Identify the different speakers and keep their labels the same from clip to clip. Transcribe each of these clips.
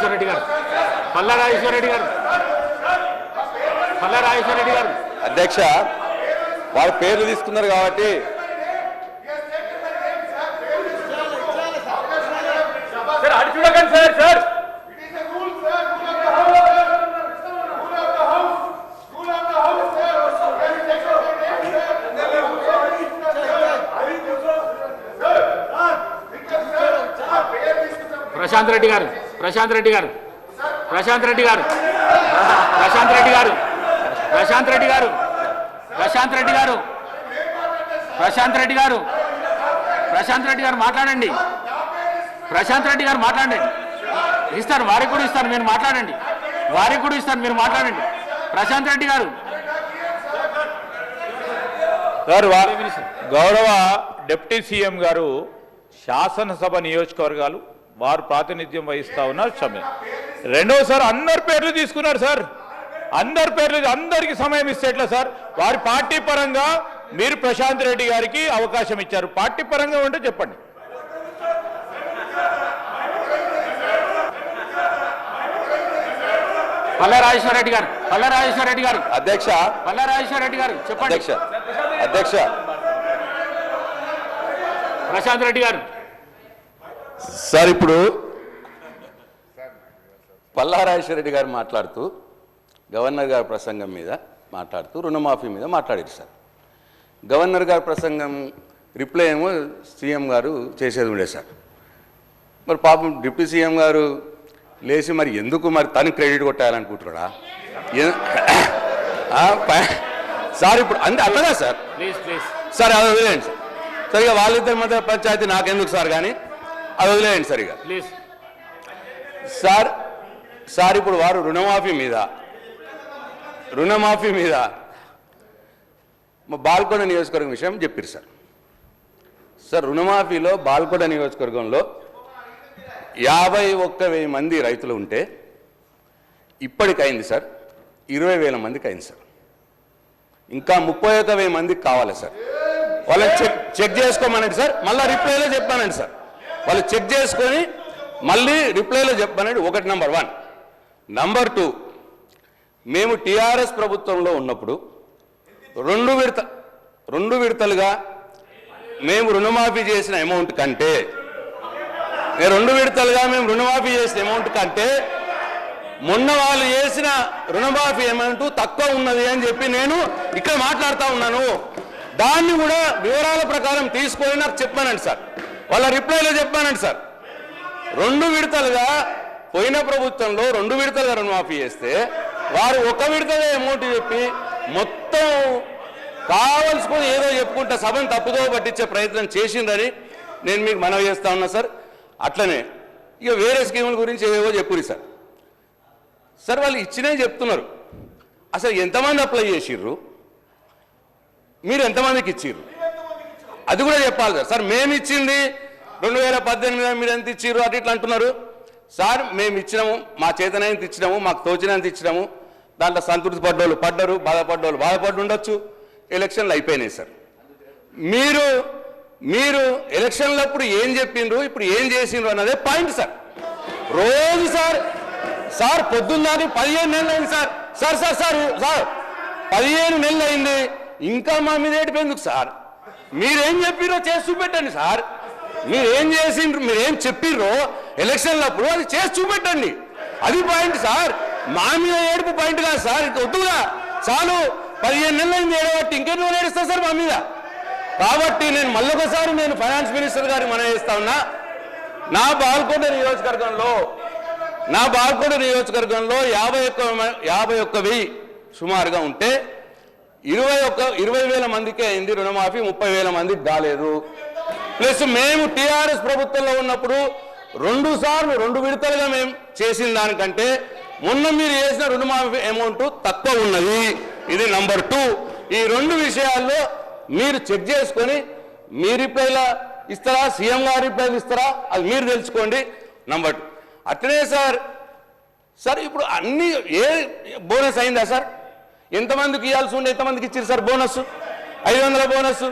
Speaker 1: రాజేశ్వర రెడ్డి గారు. పల్లా రాజేశ్వర రెడ్డి గారు. పల్లా రాజేశ్వర రెడ్డి గారు.
Speaker 2: అధ్యక్ష వారి పేర్లు తీసుకున్నారు కాబట్టి.
Speaker 1: సార్ అటు చూడకండి సార్ సార్. ప్రశాంత్ రెడ్డి గారు. ప్రశాంత్ రెడ్డి గారు. ప్రశాంత్ రెడ్డి గారు. ప్రశాంత్ రెడ్డి గారు. ప్రశాంత్ రెడ్డి గారు. ప్రశాంత్ రెడ్డి గారు. ప్రశాంత్ రెడ్డి గారు. ప్రశాంత్ రెడ్డి గారు మాట్లాడండి. ప్రశాంత్ రెడ్డి గారు మాట్లాడండి. ఇస్తాను వారికి కూడా ఇస్తాను మీరు మాట్లాడండి. వారికి కూడా ఇస్తాను మీరు మాట్లాడండి. ప్రశాంత్ రెడ్డి గారు.
Speaker 3: వా- గౌరవ డిప్యూటీ సీఎం గారు శాసనసభ నియోజకవర్గాలు వారు ప్రాతినిధ్యం వహిస్తా ఉన్నారు సమయం రెండోసారి అందరి పేర్లు తీసుకున్నారు సార్. అందరి పేర్లు అందరికి సమయం ఇస్తే ఎట్లా సార్? వారి పార్టీ పరంగా మీరు ప్రశాంత్ రెడ్డి గారికి అవకాశం ఇచ్చారు. పార్టీ పరంగా ఉంటే చెప్పండి.
Speaker 1: పల్లా రాజేశ్వర రెడ్డి గారు పల్లా రాజేశ్వర రెడ్డి గారు.
Speaker 2: అధ్యక్ష.
Speaker 1: పల్లా రాజేశ్వర రెడ్డి గారు చెప్పండి.
Speaker 2: అధ్యక్ష. అధ్యక్ష.
Speaker 1: ప్రశాంత్ రెడ్డి గారు.
Speaker 2: సార్ ఇప్పుడు పల్లారాజేశ్వర రెడ్డి గారు మాట్లాడుతూ గవర్నర్ గారి ప్రసంగం మీద మాట్లాడుతూ రుణమాఫీ మీద మాట్లాడారు సార్. గవర్నర్ గారి ప్రసంగం రిప్లై ఏమో సీఎం గారు చేసేది ఉండే సార్. మరి పాపం డిప్యూటీ సీఎం గారు లేచి మరి ఎందుకు మరి తను క్రెడిట్ కొట్టాలనుకుంటున్నాడా? సార్ ఇప్పుడు అంతే అట్లదా సార్?
Speaker 1: Please please.
Speaker 2: సార్ అది సార్ సరే. ఇక వాళ్ళిద్దరి మధ్య పంచాయతీ నాకెందుకు సార్ కానీ? అది వదిలేయండి సార్ ఇక
Speaker 1: ప్లీజ్.
Speaker 2: సార్ సార్ ఇప్పుడు వారు రుణమాఫీ మీద. రుణమాఫీ మీద మా బాల్కొండ నియోజకవర్గం విషయం చెప్పారు సార్. సార్ రుణమాఫీలో బాల్కొండ నియోజకవర్గంలో యాభై ఒక్క వెయ్యి మంది రైతులు ఉంటే ఇప్పటికైంది సార్ ఇరవై వేల మందికి అయింది సార్. ఇంకా ముప్పై ఒక్క వెయ్యి మందికి కావాలి సార్. వాళ్ళని చెక్ చెక్ చేసుకోమనండి సార్ మళ్ళీ రిప్లైలో చెప్పానండి సార్. వాళ్ళు చెక్ చేసుకొని మళ్ళీ రిప్లైలో చెప్పనండి ఒకటి నెంబర్ వన్. నంబర్ టూ మేము టీఆర్ఎస్ ప్రభుత్వంలో ఉన్నప్పుడు రెండు విడత రెండు విడతలుగా మేము రుణమాఫీ చేసిన అమౌంట్ కంటే రెండు విడతలుగా మేము రుణమాఫీ చేసిన అమౌంట్ కంటే మొన్న వాళ్ళు చేసిన రుణమాఫీ అమౌంట్ తక్కువ ఉన్నది అని చెప్పి నేను ఇక్కడ మాట్లాడుతూ ఉన్నాను. దాన్ని కూడా వివరాల ప్రకారం తీసుకొని నాకు చెప్పానండి సార్. వాళ్ళ రిప్లైలో చెప్పానండి సార్. రెండు విడతలుగా పోయిన ప్రభుత్వంలో రెండు విడతలుగా రుణమాఫీ చేస్తే వారు ఒక విడతగా అమౌంట్ చెప్పి మొత్తం కావలసుకొని ఏదో చెప్పుకుంటా సభను తప్పుదో పట్టించే ప్రయత్నం చేసిందని నేను మీకు మనవి చేస్తా ఉన్నా సార్. అట్లనే ఇక వేరే స్కీముల గురించి ఏవో చెప్పురి సార్. సార్ వాళ్ళు ఇచ్చినే చెప్తున్నారు. అసలు ఎంతమంది అప్లై చేసిర్రు? మీరు ఎంతమందికి ఇచ్చిర్రు? అది కూడా చెప్పాలి సార్. సార్ మేము ఇచ్చింది రెండు వేల పద్దెనిమిది మీరు ఎంత ఇచ్చారు అటు ఇట్లా అంటున్నారు. సార్ మేము ఇచ్చినాము మా చేతనైనంత ఇచ్చినాము మాకు తోచినంత ఇచ్చినాము. దాంట్లో సంతృప్తి పడ్డోళ్ళు పడ్డరు బాధపడ్డోళ్ళు బాధపడి ఉండొచ్చు. ఎలక్షన్లు అయిపోయినాయి సార్. మీరు మీరు ఎలక్షన్లప్పుడు ఏం చెప్పిండ్రు ఇప్పుడు ఏం చేసిండ్రు అన్నదే పాయింట్ సార్. రోజు సార్ సార్ పొద్దున్నది పదిహేను నెలలు అయింది sir. Sir sir sir sir పదిహేను నెలలు అయింది. ఇంకా మా మీద ఏడిపోయిందుకు సార్? మీరేం చెప్పిరో చేసి చూపెట్టండి సార్. మీరేం చేసిండ్రు మీరేం చెప్పిర్రో ఎలక్షన్లప్పుడు అది చేసి చూపెట్టండి. అది పాయింట్ సార్. మా మీద ఏడుపు పాయింట్ కాదు సార్. వద్దుగా చాలు. పదిహేను నెలలు అయింది ఏడబట్టి ఇంకెన్నో ఏడుస్తా సార్ మా మీద. కాబట్టి నేను మళ్ళొకసారి నేను ఫైనాన్స్ మినిస్టర్ గారి మనం చేస్తా ఉన్నా. నా బాల్కొండ నియోజకవర్గంలో నా బాల్కొండ నియోజకవర్గంలో యాభై ఒక్క యాభై ఒక్క వెయ్యి సుమారుగా ఉంటే ఇరవై ఒక్క ఇరవై వేల మందికే అయింది రుణమాఫీ ముప్పై వేల మందికి కాలేదు. ప్లస్ మేము టీఆర్ఎస్ ప్రభుత్వంలో ఉన్నప్పుడు రెండు సార్లు రెండు విడతలుగా మేము చేసిన దానికంటే మొన్న మీరు చేసిన రుణమాఫీ అమౌంట్ తక్కువ ఉన్నది. ఇది నంబర్ టూ. ఈ రెండు విషయాల్లో మీరు చెక్ చేసుకొని మీ రిప్లైలా ఇస్తారా సీఎం గారు రిప్లైలు ఇస్తారా అది మీరు తెలుసుకోండి. Number two. అట్లనే సార్ సార్ ఇప్పుడు అన్ని ఏ బోనస్ అయిందా సార్? ఎంతమందికి ఇవ్వాల్సి ఉండే ఎంతమందికి ఇచ్చారు సార్ బోనస్? ఐదు వందల బోనస్?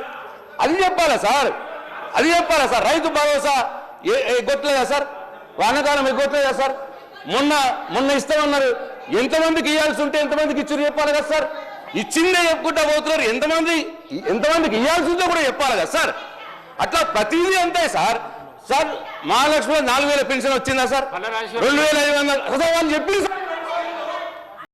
Speaker 2: అది చెప్పాలా సార్? అది చెప్పాలా సార్? రైతు భరోసా ఏ ఎగ్గొట్టలేదా సార్? వానాకాలం ఎగ్గొట్టలేదా సార్? మొన్న మొన్న ఇస్తామన్నారు. ఎంతమందికి ఇవ్వాల్సి ఉంటే ఎంతమందికి ఇచ్చారు చెప్పాలి కదా సార్? ఇచ్చిందే చెప్పుకుంటా పోతున్నారు. ఎంతమంది ఎంతమందికి ఇవ్వాల్సి ఉందో కూడా చెప్పాలి కదా సార్? అట్లా ప్రతిదీ అంతే సార్. సార్ మహాలక్ష్మి నాలుగు వేల పెన్షన్ వచ్చిందా సార్? రెండు వేల ఐదు వందలు. చెప్పింది సార్